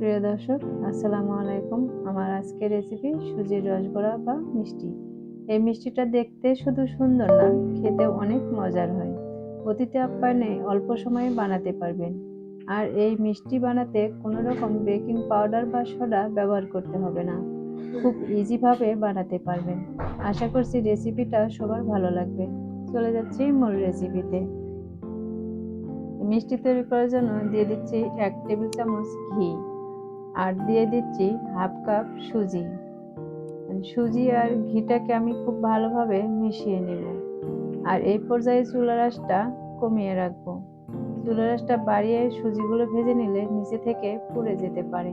প্রিয় দর্শক, আসসালামু আলাইকুম। আমার আজকের রেসিপি সুজির রসগোল্লা বা মিষ্টি। এই মিষ্টিটা দেখতে শুধু সুন্দর না খেতে অনেক মজার হয়। অতিথি আপ্যায়নে অল্প সময়ে বানাতে পারবেন। আর এই মিষ্টি বানাতে কোনো রকম বেকিং পাউডার বা সোডা ব্যবহার করতে হবে না। খুব ইজিভাবে বানাতে পারবেন। আশা করছি রেসিপিটা সবার ভালো লাগবে। চলে যাচ্ছি মূল রেসিপিতে মিষ্টি তৈরি করার জন্য দিয়ে দিচ্ছি এক টেবিল চামচ ঘি। আর দিয়ে দিচ্ছি হাফ কাপ সুজি। সুজি আর ঘিটাকে আমি খুব ভালোভাবে মিশিয়ে নেব। আর এই পর্যায়ে চুলা রাসটা কমিয়ে রাখব। চুলা রাসটা বাড়িয়ে সুজিগুলো ভেজে নিলে নিচে থেকে পুড়ে যেতে পারে।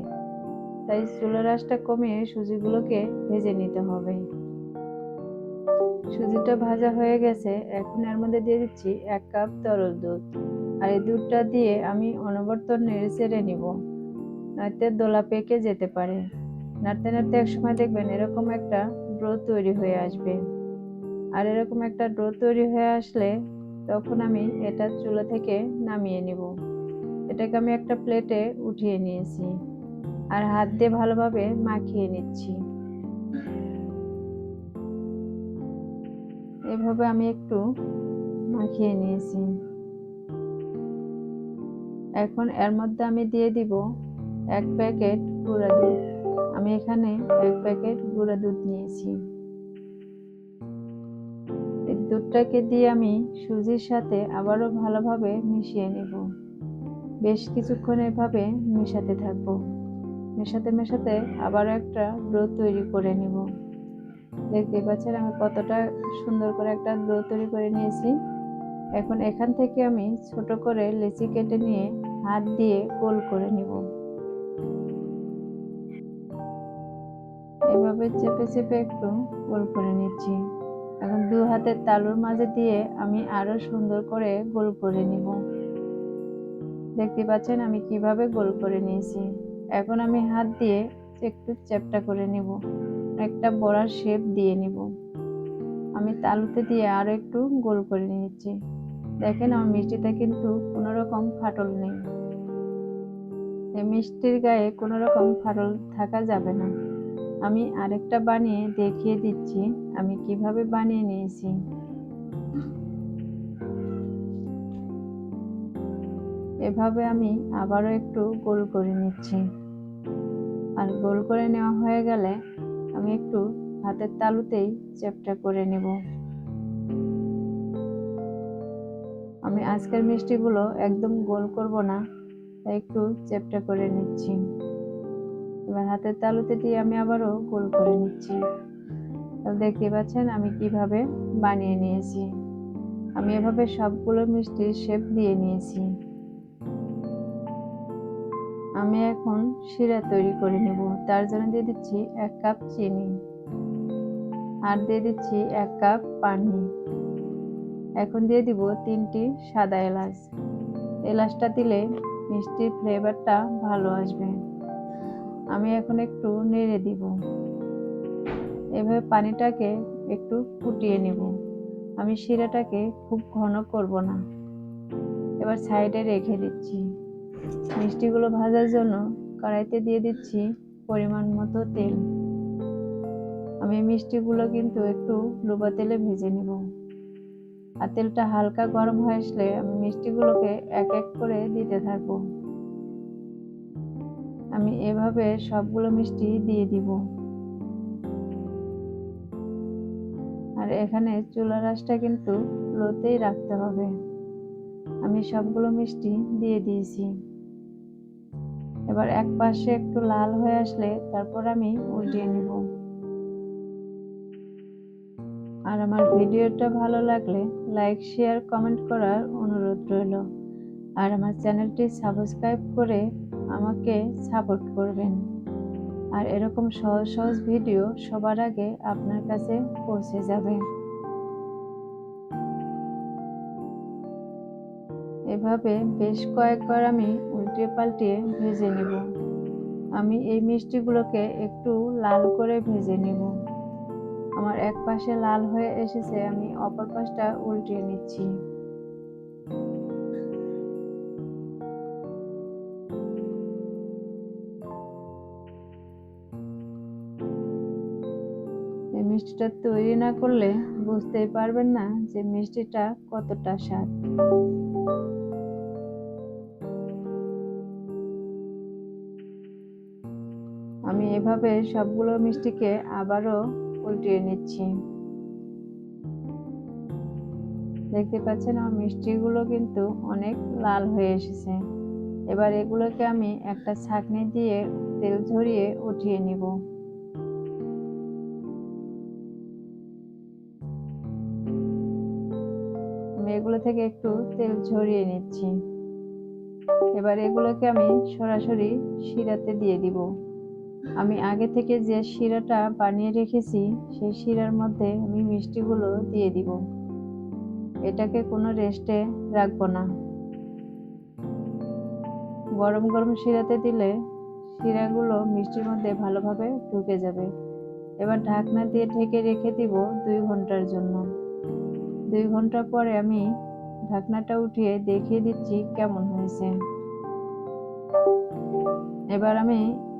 তাই চুলা রাসটা কমিয়ে সুজিগুলোকে ভেজে নিতে হবে। সুজিটা ভাজা হয়ে গেছে, এখন এর মধ্যে দিয়ে দিচ্ছি এক কাপ তরল দুধ। আর এই দুধটা দিয়ে আমি অনবর্ত নেড়ে চেড়ে নিব। নয়তো দোলা পেকে যেতে পারে। নাড়তে নাড়তে এক সময় দেখবেন এরকম একটা ড্রো তৈরি হয়ে আসবে। আর এরকম একটা ড্রো তৈরি হয়ে আসলে তখন আমি এটা চুলা থেকে নামিয়ে নিব। এটাকে আমি একটা প্লেটে উঠিয়ে নিয়েছি আর হাত দিয়ে ভালোভাবে মাখিয়ে নিচ্ছি। এভাবে আমি একটু মাখিয়ে নিয়েছি। এখন এর মধ্যে আমি দিয়ে দিব এক প্যাকেট গুঁড়া দুধ। আমি এখানে এক প্যাকেট গুঁড়া দুধ নিয়েছি। দুধটাকে দিয়ে আমি সুজির সাথে আবারও ভালোভাবে মিশিয়ে নেব। বেশ কিছুক্ষণ এভাবে মেশাতে থাকব। মেশাতে মেশাতে আবারও একটা ডো তৈরি করে নেব। দেখতে পাচ্ছেন আমি কতটা সুন্দর করে একটা ডো তৈরি করে নিয়েছি। এখন এখান থেকে আমি ছোট করে লেচি কেটে নিয়ে হাত দিয়ে গোল করে নিব। এভাবে চেপে চেপে একটু গোল করে নিচ্ছি। এখন দু হাতের তালুর মাঝে দিয়ে আমি আরও সুন্দর করে গোল করে নিব। দেখতে পাচ্ছেন আমি কীভাবে গোল করে নিয়েছি। এখন আমি হাত দিয়ে একটু চ্যাপটা করে নিব। একটা বড়ার শেপ দিয়ে নিব। আমি তালুতে দিয়ে আরও একটু গোল করে নিয়েছি দেখেন আমার মিষ্টিতে কিন্তু কোনো রকম ফাটল নেই। এই মিষ্টির গায়ে কোনো রকম ফাটল থাকা যাবে না। আমি আরেকটা বানিয়ে দেখিয়ে দিচ্ছি। আমি কীভাবে বানিয়ে নিয়েছি? এভাবে আমি আবারও একটু গোল করে নিচ্ছি। আর গোল করে নেওয়া হয়ে গেলে আমি একটু হাতের তালুতেই চ্যাপটা করে নেব। আমি আজকের মিষ্টিগুলো একদম গোল করব না, তাই একটু চ্যাপটা করে নিচ্ছি। এবার হাতের তালুতে দিয়ে আমি আবারও গোল করে নিচ্ছি। দেখতে পাচ্ছেন আমি কীভাবে বানিয়ে নিয়েছি। আমি এভাবে সবগুলো মিষ্টির শেপ দিয়ে নিয়েছি। আমি এখন শিরা তৈরি করে নেব। তার জন্য দিয়ে দিচ্ছি এক কাপ চিনি আর দিয়ে দিচ্ছি এক কাপ পানি। এখন দিয়ে দিব তিনটি সাদা এলাচ। এলাচটা দিলে মিষ্টির ফ্লেভারটা ভালো আসবে। আমি এখন একটু নেড়ে দিব। এভাবে পানিটাকে একটু ফুটিয়ে নেব। আমি শিরাটাকে খুব ঘন করব না। এবার সাইডে রেখে দিচ্ছি। মিষ্টিগুলো ভাজার জন্য কড়াইতে দিয়ে দিচ্ছি পরিমাণ মতো তেল। আমি মিষ্টিগুলো কিন্তু একটু ডুবা তেলে ভেজে নেব। আর তেলটা হালকা গরম হয়ে আসলে আমি মিষ্টিগুলোকে এক এক করে দিতে থাকব। আমি এভাবে সবগুলো মিষ্টি দিয়ে দিব। আর এখানে চুলা রাসটা কিন্তু লোতেই রাখতে হবে। আমি সবগুলো মিষ্টি দিয়ে দিয়েছি। এবার এক পাশে একটু লাল হয়ে আসলে তারপর আমি উল্টিয়ে নিব। আর আমার ভিডিওটা ভালো লাগলে লাইক, শেয়ার, কমেন্ট করার অনুরোধ রইল। আর আমার চ্যানেলটি সাবস্ক্রাইব করে আমাকে সাপোর্ট করবেন। আর এরকম সহজ সহজ ভিডিও সবার আগে আপনার কাছে পৌঁছে যাবে। এভাবে বেশ কয়েকবার আমি উল্টে পাল্টিয়ে ভেজে নেব। আমি এই মিষ্টিগুলোকে একটু লাল করে ভেজে নেব। আমার এক পাশে লাল হয়ে এসেছে, আমি অপর পাশটা উল্টিয়ে নিচ্ছি। মিষ্টিটা তৈরি না করলে বুঝতেই পারবেন না যে মিষ্টিটা কতটা স্বাদ। আমি এভাবে সবগুলো মিষ্টিকে আবারও উল্টিয়ে নিচ্ছি। দেখতে পাচ্ছেন আমার মিষ্টিগুলো কিন্তু অনেক লাল হয়ে এসেছে। এবার এগুলোকে আমি একটা ছাঁকনি দিয়ে তেল ঝরিয়ে উঠিয়ে নিব। আমি এগুলো থেকে একটু তেল ঝরিয়ে নিচ্ছি। এবার এগুলোকে আমি সরাসরি শিরাতে দিয়ে দিব। আমি আগে থেকে যে শিরাটা বানিয়ে রেখেছি, সেই শিরার মধ্যে আমি মিষ্টিগুলো দিয়ে দিব। এটাকে কোনো রেস্টে রাখব না। গরম গরম শিরাতে দিলে শিরাগুলো মিষ্টির মধ্যে ভালোভাবে ঢুকে যাবে। এবার ঢাকনা দিয়ে ঢেকে রেখে দিব দুই ঘণ্টার জন্য। দুই ঘণ্টা পরে আমি ঢাকনাটা উঠিয়ে দেখিয়ে দিচ্ছি কেমন হয়েছে। এবার আমি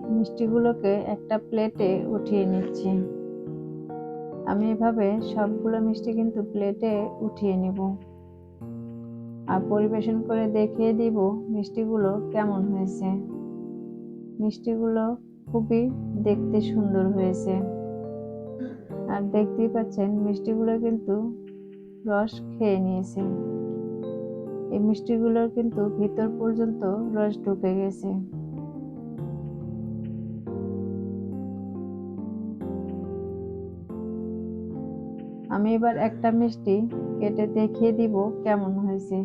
মিষ্টিগুলোকে একটা প্লেটে উঠিয়ে নিচ্ছি। আমি এভাবে সবগুলো মিষ্টি কিন্তু প্লেটে উঠিয়ে নিব। আর পরিবেশন করে দেখিয়ে দিব মিষ্টিগুলো কেমন হয়েছে। মিষ্টিগুলো খুবই দেখতে সুন্দর হয়েছে। আর দেখতেই পাচ্ছেন মিষ্টিগুলো কিন্তু রস খেয়ে নিয়েছে। এই মিষ্টিগুলোর কিন্তু ভিতর পর্যন্ত রস ঢুকে গেছে। আমি এবার একটা মিষ্টি কেটে দেখিয়ে দিব কেমন হয়েছে।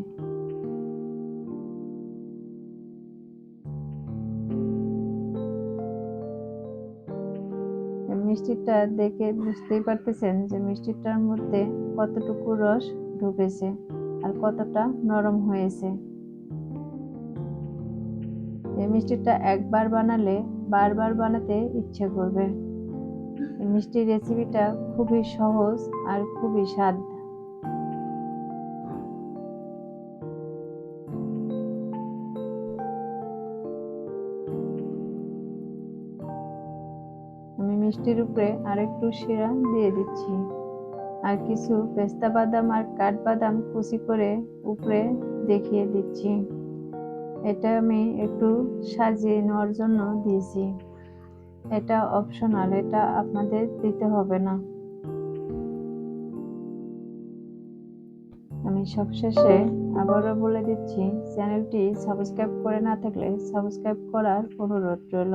মিষ্টিটা দেখে বুঝতেই পারতেছেন যে মিষ্টিটার মধ্যে কতটুকু রস ঢুকেছে আর কতটা নরম হয়েছে। এই মিষ্টিটা একবার বানালে বারবার বানাতে ইচ্ছে করবে। মিষ্টির রেসিপিটা খুবই সহজ আর খুবই স্বাদ। মিষ্টির উপরে আরেকটু শিরা দিয়ে দিচ্ছি। আর কিছু পেস্তা বাদাম আর কাঠবাদাম কুচি করে উপরে দেখিয়ে দিচ্ছি। এটা আমি একটু সাজিয়ে নেওয়ার জন্য দিয়েছি। এটা অপশনাল এটা আপনাদের দিতে হবে না। আমি সবশেষে আবারও বলে দিচ্ছি, চ্যানেলটি সাবস্ক্রাইব করে না থাকলে সাবস্ক্রাইব করার অনুরোধ রইল।